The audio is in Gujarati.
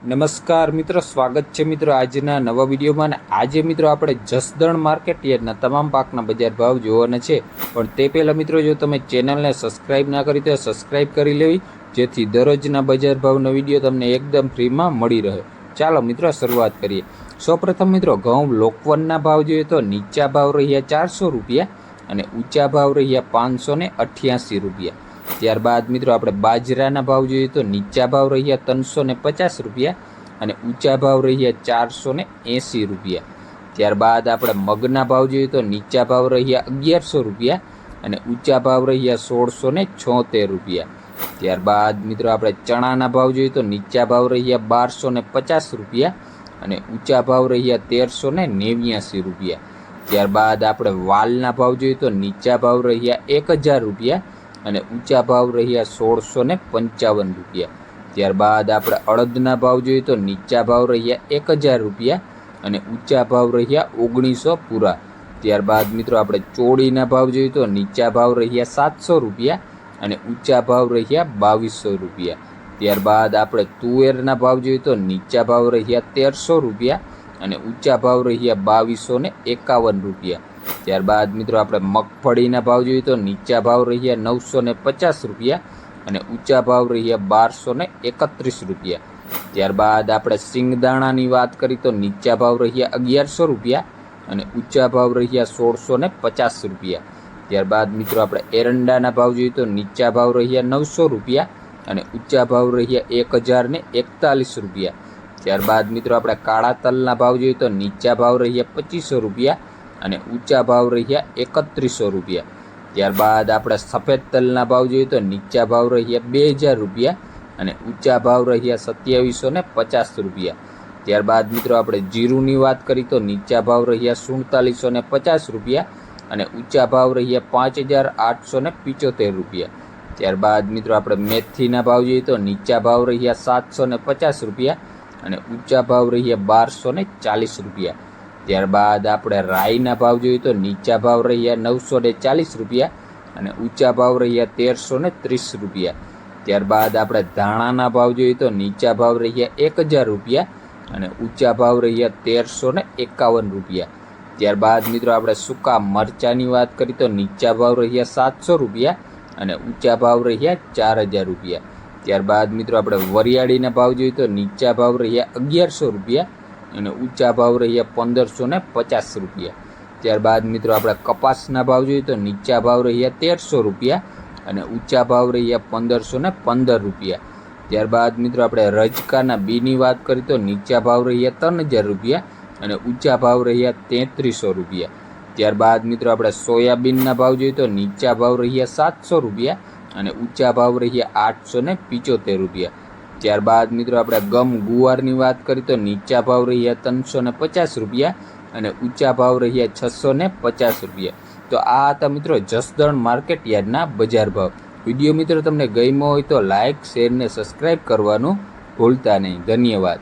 નમસ્કાર મિત્રો, સ્વાગત છે મિત્રો આજના નવા વિડીયોમાં. આજે મિત્રો આપણે જસદણ માર્કેટ યાર્ડના તમામ પાકના બજાર ભાવ જોવાના છે. પણ તે પહેલાં મિત્રો, જો તમે ચેનલને સબસ્ક્રાઈબ ના કરી તો સબસ્ક્રાઈબ કરી લેવી. જેથી દરરોજના બજાર ભાવનો વીડિયો તમને એકદમ ફ્રીમાં મળી રહે. ચાલો મિત્રો, શરૂઆત કરીએ. સૌપ્રથમ મિત્રો, ઘઉં લોકવનના ભાવ જોઈએ તો નીચા ભાવ રહ્યા ચારસો રૂપિયા અને ઊંચા ભાવ રહ્યા પાંચસો રૂપિયા. ત્યારબાદ મિત્રો આપણે બાજરાના ભાવ જોઈએ તો નીચા ભાવ રહ્યા ત્રણસો ને પચાસ રૂપિયા અને ઊંચા ભાવ રહ્યા ચારસો ને એંસી રૂપિયા. ત્યારબાદ આપણે મગના ભાવ જોઈએ તો નીચા ભાવ રહ્યા અગિયારસો રૂપિયા અને ઊંચા ભાવ રહ્યા સોળસો ને છોતેર રૂપિયા. ત્યારબાદ મિત્રો આપણે ચણાના ભાવ જોઈએ તો નીચા ભાવ રહ્યા બારસો ને પચાસ રૂપિયા અને ઊંચા ભાવ રહ્યા તેરસો ને નેવ્યાસી રૂપિયા. ત્યારબાદ આપણે વાલના ભાવ જોઈએ તો નીચા ભાવ રહ્યા એક હજાર રૂપિયા અને ઊંચા ભાવ રહ્યા સોળસો ને પંચાવન રૂપિયા. ત્યારબાદ આપણે અડદના ભાવ જોઈએ તો નીચા ભાવ રહ્યા એક હજાર રૂપિયા અને ઊંચા ભાવ રહ્યા ઓગણીસો પૂરા. ત્યારબાદ મિત્રો આપણે ચોળીના ભાવ જોઈએ તો નીચા ભાવ રહ્યા સાતસો રૂપિયા અને ઊંચા ભાવ રહ્યા બાવીસો રૂપિયા. ત્યારબાદ આપણે તુવેરના ભાવ જોઈએ તો નીચા ભાવ રહ્યા તેરસો રૂપિયા અને ઊંચા ભાવ રહ્યા બાવીસો ને એકાવન રૂપિયા. ત્યારબાદ મિત્રો આપણે મગફળીના ભાવ જોઈએ તો નીચા ભાવ રહ્યા નવસો ને પચાસ રૂપિયા અને ઊંચા ભાવ રહ્યા બારસો ને એકત્રીસ રૂપિયા. ત્યારબાદ આપણે સિંગદાણાની વાત કરી તો નીચા ભાવ રહ્યા અગિયારસો રૂપિયા અને ઊંચા ભાવ રહ્યા સોળસો ને પચાસ રૂપિયા. ત્યારબાદ મિત્રો આપણે એરંડાના ભાવ જોઈએ તો નીચા ભાવ રહ્યા નવસો રૂપિયા અને ઊંચા ભાવ રહ્યા એક હજાર ને એકતાલીસ રૂપિયા. ત્યારબાદ મિત્રો આપણે કાળા તલના ભાવ જોઈએ તો નીચા ભાવ રહ્યા પચીસો રૂપિયા અને ઊંચા ભાવ રહ્યા એકત્રીસો રૂપિયા. ત્યારબાદ આપણે સફેદ તલના ભાવ જોઈએ તો નીચા ભાવ રહ્યા બે હજાર રૂપિયા અને ઊંચા ભાવ રહ્યા સત્યાવીસો ને પચાસ રૂપિયા. ત્યારબાદ મિત્રો આપણે જીરુની વાત કરી તો નીચા ભાવ રહ્યા સુડતાલીસો ને પચાસ રૂપિયા અને ઊંચા ભાવ રહ્યા પાંચ હજાર આઠસો ને પિચોતેર રૂપિયા. ત્યારબાદ મિત્રો આપણે મેથીના ભાવ જોઈએ તો નીચા ભાવ રહ્યા સાતસો ને પચાસ રૂપિયા અને ઊંચા ભાવ રહ્યા બારસો ને ચાલીસ રૂપિયા. ત્યારબાદ આપણે રાઈના ભાવ જોઈએ તો નીચા ભાવ રહ્યા નવસો ને ચાલીસ રૂપિયા અને ઊંચા ભાવ રહ્યા તેરસો ને ત્રીસ રૂપિયા. ત્યારબાદ આપણે ધાણાના ભાવ જોઈએ તો નીચા ભાવ રહ્યા એક હજાર રૂપિયા અને ઊંચા ભાવ રહ્યા તેરસો ને એકાવન રૂપિયા. ત્યારબાદ મિત્રો આપણે સૂકા મરચાની વાત કરી તો નીચા ભાવ રહ્યા સાતસો રૂપિયા અને ઊંચા ભાવ રહ્યા ચાર હજાર રૂપિયા. ત્યારબાદ મિત્રો આપણે વરિયાળીના ભાવ જોઈએ તો નીચા ભાવ રહ્યા અગિયારસો રૂપિયા અને ઊંચા ભાવ રહ્યા પંદરસો ને પચાસ રૂપિયા. ત્યારબાદ મિત્રો આપણે કપાસના ભાવ જોઈએ તો નીચા ભાવ રહ્યા તેરસો રૂપિયા અને ઊંચા ભાવ રહ્યા પંદરસો ને પંદર રૂપિયા. ત્યારબાદ મિત્રો આપણે રજકાના બીની વાત કરીએ તો નીચા ભાવ રહ્યા ત્રણ હજાર રૂપિયા અને ઊંચા ભાવ રહ્યા તેત્રીસો રૂપિયા. ત્યારબાદ મિત્રો આપણે સોયાબીનના ભાવ જોઈએ તો નીચા ભાવ રહ્યા સાતસો રૂપિયા અને ઊંચા ભાવ રહ્યા આઠસો ને પિચોતેર રૂપિયા. ત્યારબાદ મિત્રો આપણે ગમ ગુવારની વાત કરીએ તો નીચા ભાવ રહ્યા ત્રણસો ને પચાસ રૂપિયા અને ઊંચા ભાવ રહ્યા છસો ને પચાસ રૂપિયા. તો આ હતા મિત્રો જસદણ માર્કેટ યાર્ડના બજાર ભાવ. વીડિયો મિત્રો તમને ગમ્યો હોય તો લાઇક શેર ને સબસ્ક્રાઈબ કરવાનું ભૂલતા નહીં. ધન્યવાદ.